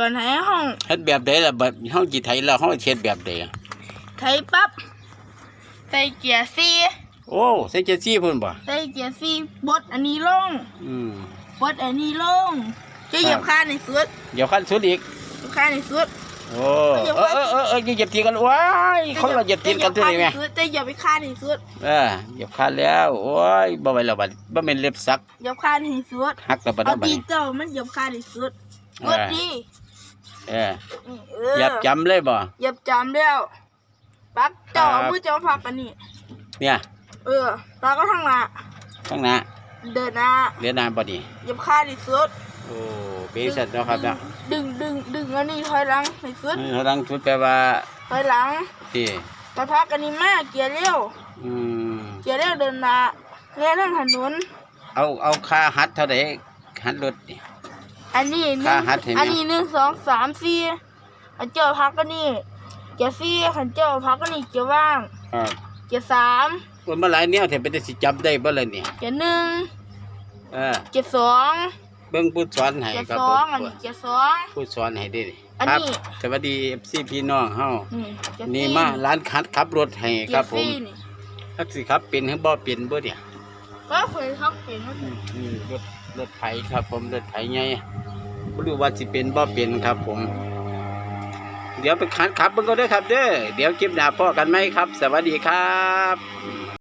ตอนไหนห้องเฮ็ดแบบใดล่ะแบบเฮาสิไถแล้วเฮาเฮ็ดแบบใดอะไทยปั๊บใส่เกียร์ซีโอ้ใส่เจ็ดซี่พุ่นบ่ใส่เกียร์ซีบดอันนี้ลงอืมบดอันนี้ลงจะเหยียบครับค่าในสุดเดี๋ยวขั้นสุดอีกเหยียบค่าในสุดโอ้เออเออเออเอออย่าเหยียบตีนกันว้ายคนเราเหยียบตีนกันที่ไหนแม่จะเหยียบไปค่าในสุดเออเหยียบขาดแล้วโอ้ยบ่ไหวแล้วบัดบ่แม่นเล็บสักเหยียบค่าในสุดหักแล้วบัดเอานั้นบัดดีนี้เจ้ามันเหยียบค่าในสุดเออกดดี เออนี่เอเหยียบจำเลยบ่ เหยียบจำแล้วปักเจ้าครับ มือเจ้าพักอันนี้ เนี่ยเออตาก็ทางหน้าข้างหน้าเดินหน้าเรียนนานบ่นี่เหยียบค่าในสุดโอ้เป็นสัตว์เนาะครับเนาะดึงดึงดึงอันนี้ถอยหลังในสุดเออรังชุดแปลว่าถอยหลังที่กระพักอันนี้มาเกียร์เร็วอืมเกียร์เร็วเดินหน้าเลี้ยวทางถนนเอาเอาค่าหัดเท่าใดหัดรถนี่ อันนี้หนึ่ค่างหัดเห็นไหม อันนี้หนึ่งสองสามสี่ขันเจ้าพักก็นี่เกียร์สี่ขันเจ้าพักก็นี่เกียร์ว่างครับเกียร์สามคนมาหลายแนวแถมเป็นได้สิจำได้บ่ล่ะเนี่ยเกียร์หนึ่งเออเกียร์สองเบิ่งผู้สอนให้เกียร์ครับสผองมอันนี้เกียร์สอง ผู้สอนให้เด้อันครับนี้สวัสดี FC พี่น้องเฮานี่เกียร์นี่สี่มาร้านขัดขับรถให้เกีคยรับร์ผมสี่นี่ทักสิครับเป็นหรือบ่เป็นบ่เนี่ยก็เคยทักเป็นว่าอืมอืมรถ รถไถครับ ผมรถไถไงไม่รู้ว่าสิเป็นบ่เป็นครับ ผม เดี๋ยวไปขันขับมันก็ได้ครับ เด้อเดี๋ยวคลิปหน้าพ่อกันไหมครับ สวัสดีครับ